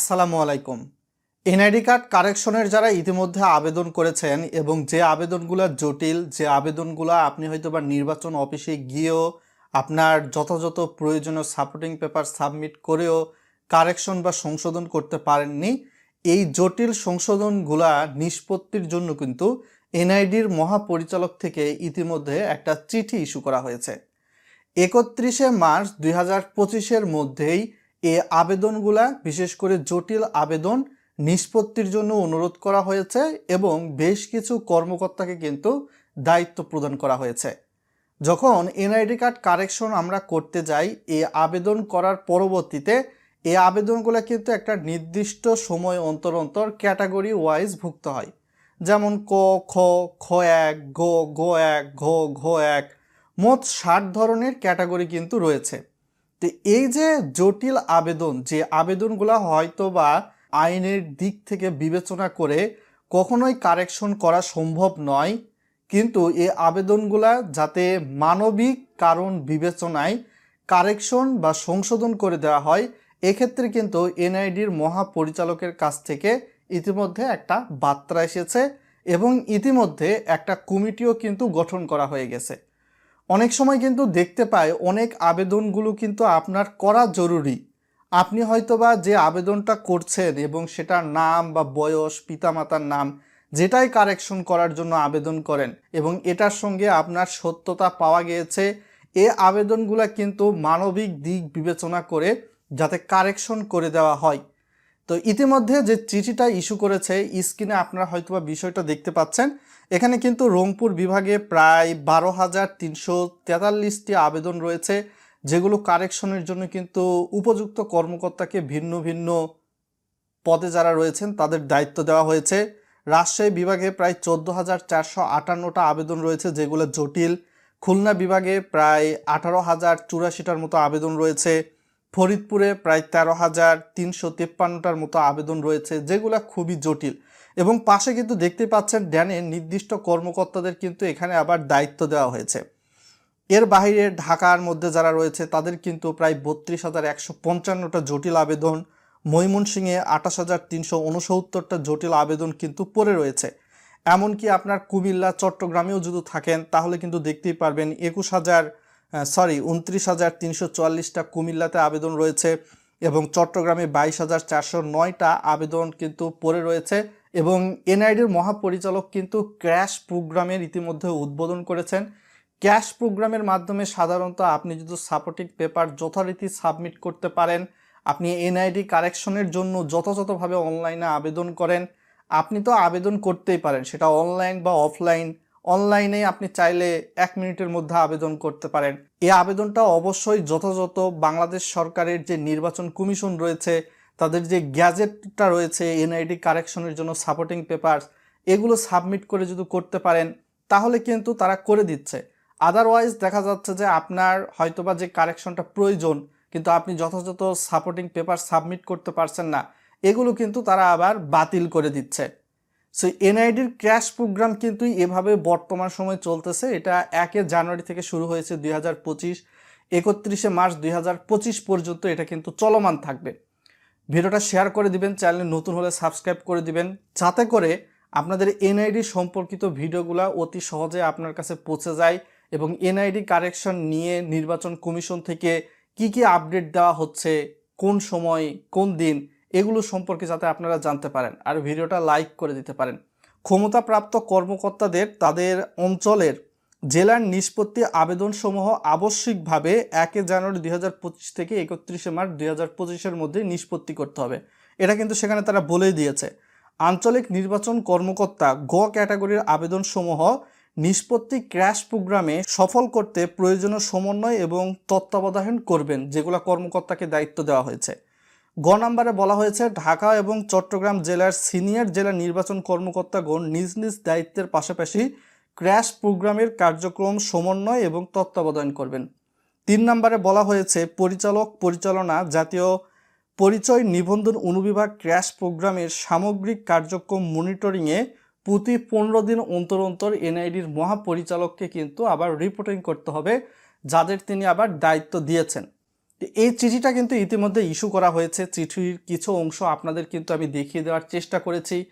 আসসালামু আলাইকুম। NID card কারেকশনের যারা ইতিমধ্যে আবেদন করেছেন এবং যে আবেদনগুলো জটিল, যে আবেদনগুলো আপনি হয়তো বা নির্বাচন অফিসে গিয়েও আপনার যথাযথ প্রয়োজনীয় সাপোর্টিং পেপার সাবমিট করেও কারেকশন বা সংশোধন করতে পারেননি, এই জটিল সংশোধনগুলা নিষ্পত্তির জন্য কিন্তু এনআইডির মহাপরিচালক থেকে ইতিমধ্যে একটা চিঠি ইস্যু করা হয়েছে। একত্রিশে মার্চ দুই হাজার পঁচিশের মধ্যেই এ আবেদনগুলা, বিশেষ করে জটিল আবেদন নিষ্পত্তির জন্য অনুরোধ করা হয়েছে এবং বেশ কিছু কর্মকর্তাকে কিন্তু দায়িত্ব প্রদান করা হয়েছে। যখন এনআইডি কার্ড কারেকশন আমরা করতে যাই, এ আবেদন করার পরবর্তীতে এ আবেদনগুলো কিন্তু একটা নির্দিষ্ট সময় অন্তর অন্তর ক্যাটাগরি ওয়াইজ ভুক্ত হয়। যেমন ক, খ খ এক, গ গ এক, ঘ ঘ এক, মোট ষাট ধরনের ক্যাটাগরি কিন্তু রয়েছে। তো এই যে জটিল আবেদন, যে আবেদনগুলো হয়তো বা আইনের দিক থেকে বিবেচনা করে কখনোই কারেকশন করা সম্ভব নয়, কিন্তু এই আবেদনগুলা যাতে মানবিক কারণ বিবেচনায় কারেকশন বা সংশোধন করে দেওয়া হয়, এক্ষেত্রে কিন্তু এনআইডির মহাপরিচালকের কাছ থেকে ইতিমধ্যে একটা বার্তা এসেছে এবং ইতিমধ্যে একটা কমিটিও কিন্তু গঠন করা হয়ে গেছে। অনেক সময় কিন্তু দেখতে পাই অনেক আবেদনগুলো কিন্তু আপনার করা জরুরি। আপনি হয়তোবা যে আবেদনটা করছেন এবং সেটার নাম বা বয়স, পিতামাতার নাম, যেটাই কারেকশন করার জন্য আবেদন করেন এবং এটার সঙ্গে আপনার সত্যতা পাওয়া গিয়েছে, এ আবেদনগুলো কিন্তু মানবিক দিক বিবেচনা করে যাতে কারেকশন করে দেওয়া হয়। তো ইতিমধ্যে যে চিঠিটা ইস্যু করেছে স্ক্রিনে আপনারা হয়তোবা বিষয়টা দেখতে পাচ্ছেন। এখানে কিন্তু রংপুর বিভাগে প্রায় বারো হাজার তিনশো তেতাল্লিশটি আবেদন রয়েছে, যেগুলো কারেকশনের জন্য কিন্তু উপযুক্ত কর্মকর্তাকে ভিন্ন ভিন্ন পদে যারা রয়েছেন, তাদের দায়িত্ব দেওয়া হয়েছে। রাজশাহী বিভাগে প্রায় চোদ্দ হাজার চারশো আটান্নটা আবেদন রয়েছে, যেগুলো জটিল। খুলনা বিভাগে প্রায় আঠারো হাজার চুরাশিটার মতো আবেদন রয়েছে। ফরিদপুরে প্রায় তেরো হাজার তিনশো তেপ্পান্নটার মতো আবেদন রয়েছে, যেগুলো খুবই জটিল। এবং পাশে কিন্তু দেখতে পাচ্ছেন ড্যানে নির্দিষ্ট কর্মকর্তাদের কিন্তু এখানে আবার দায়িত্ব দেওয়া হয়েছে। এর বাইরে ঢাকার মধ্যে যারা রয়েছে, তাদের কিন্তু প্রায় বত্রিশ হাজার একশো পঞ্চান্নটা জটিল আবেদন। ময়মনসিংহে আঠাশ হাজার তিনশো উনসত্তরটা জটিল আবেদন কিন্তু পড়ে রয়েছে। এমনকি আপনার কুমিল্লা, চট্টগ্রামেও যদি থাকেন, তাহলে কিন্তু দেখতেই পারবেন একুশ হাজার সরি উনত্রিশ হাজার তিনশো চুয়াল্লিশটা কুমিল্লাতে আবেদন রয়েছে এবং চট্টগ্রামে বাইশ হাজার চারশো নয়টা আবেদন কিন্তু পড়ে রয়েছে এবং এনআইডির মহাপরিচালক কিন্তু ক্র্যাশ প্রোগ্রামের ইতিমধ্যে উদ্বোধন করেছেন। ক্যাশ প্রোগ্রামের মাধ্যমে সাধারণত আপনি যদি সাপোর্টিং পেপার যথারীতি সাবমিট করতে পারেন, আপনি এনআইডি কারেকশনের জন্য যথাযথভাবে অনলাইনে আবেদন করেন। আপনি তো আবেদন করতেই পারেন, সেটা অনলাইন বা অফলাইন। অনলাইনে আপনি চাইলে এক মিনিটের মধ্যে আবেদন করতে পারেন। এই আবেদনটা অবশ্যই যথাযথ বাংলাদেশ সরকারের যে নির্বাচন কমিশন রয়েছে, তাদের যে গ্যাজেটটা রয়েছে, এনআইডি কারেকশনের জন্য সাপোর্টিং পেপার এগুলো সাবমিট করে যদি করতে পারেন, তাহলে কিন্তু তারা করে দিচ্ছে। আদারওয়াইজ দেখা যাচ্ছে যে আপনার হয়তোবা যে কারেকশনটা প্রয়োজন, কিন্তু আপনি যথাযথ সাপোর্টিং পেপার সাবমিট করতে পারছেন না, এগুলো কিন্তু তারা আবার বাতিল করে দিচ্ছে। সো এনআইডির ক্র্যাশ প্রোগ্রাম কিন্তু এভাবে বর্তমান সময় চলতেছে। এটা একে জানুয়ারি থেকে শুরু হয়েছে দুই হাজার পঁচিশ, একত্রিশে মার্চ দুই হাজার পঁচিশ পর্যন্ত এটা কিন্তু চলমান থাকবে। ভিডিওটা শেয়ার করে দিবেন, চ্যানেলে নতুন হলে সাবস্ক্রাইব করে দিবেন, যাতে করে আপনাদের এনআইডি সম্পর্কিত ভিডিওগুলো অতি সহজে আপনার কাছে পৌঁছে যায় এবং এনআইডি কারেকশন নিয়ে নির্বাচন কমিশন থেকে কি কি আপডেট দেওয়া হচ্ছে, কোন সময়, কোন দিন এগুলো সম্পর্কে যাতে আপনারা জানতে পারেন আর ভিডিওটা লাইক করে দিতে পারেন। ক্ষমতাপ্রাপ্ত কর্মকর্তাদের তাদের অঞ্চলের জেলার নিষ্পত্তি আবেদনসমূহ আবশ্যিকভাবে একে জানুয়ারি দুই হাজার পঁচিশ থেকে একত্রিশে মার্চ দুই হাজার মধ্যে নিষ্পত্তি করতে হবে। এটা কিন্তু সেখানে তারা বলেই দিয়েছে। আঞ্চলিক নির্বাচন কর্মকর্তা গ ক্যাটাগরির আবেদনসমূহ নিষ্পত্তি ক্র্যাশ প্রোগ্রামে সফল করতে প্রয়োজনীয় সমন্বয় এবং তত্ত্বাবধান করবেন, যেগুলো কর্মকর্তাকে দায়িত্ব দেওয়া হয়েছে। গ নম্বরে বলা হয়েছে, ঢাকা এবং চট্টগ্রাম জেলার সিনিয়র জেলা নির্বাচন কর্মকর্তাগণ নিজ নিজ দায়িত্বের পাশাপাশি ক্র্যাশ প্রোগ্রামের কার্যক্রম সমন্বয় এবং তত্ত্বাবধান করবেন। তিন নম্বরে বলা হয়েছে, পরিচালক, পরিচালনা জাতীয় পরিচয় নিবন্ধন অনুবিভাগ ক্র্যাশ প্রোগ্রামের সামগ্রিক কার্যক্রম মনিটরিংয়ে প্রতি পনেরো দিন অন্তর অন্তর এনআইডির মহাপরিচালককে কিন্তু আবার রিপোর্টিং করতে হবে, যাদের তিনি আবার দায়িত্ব দিয়েছেন। এই চিঠিটা কিন্তু ইতিমধ্যে ইস্যু করা হয়েছে। চিঠির কিছু অংশ আপনাদের কিন্তু আমি দেখিয়ে দেওয়ার চেষ্টা করেছি।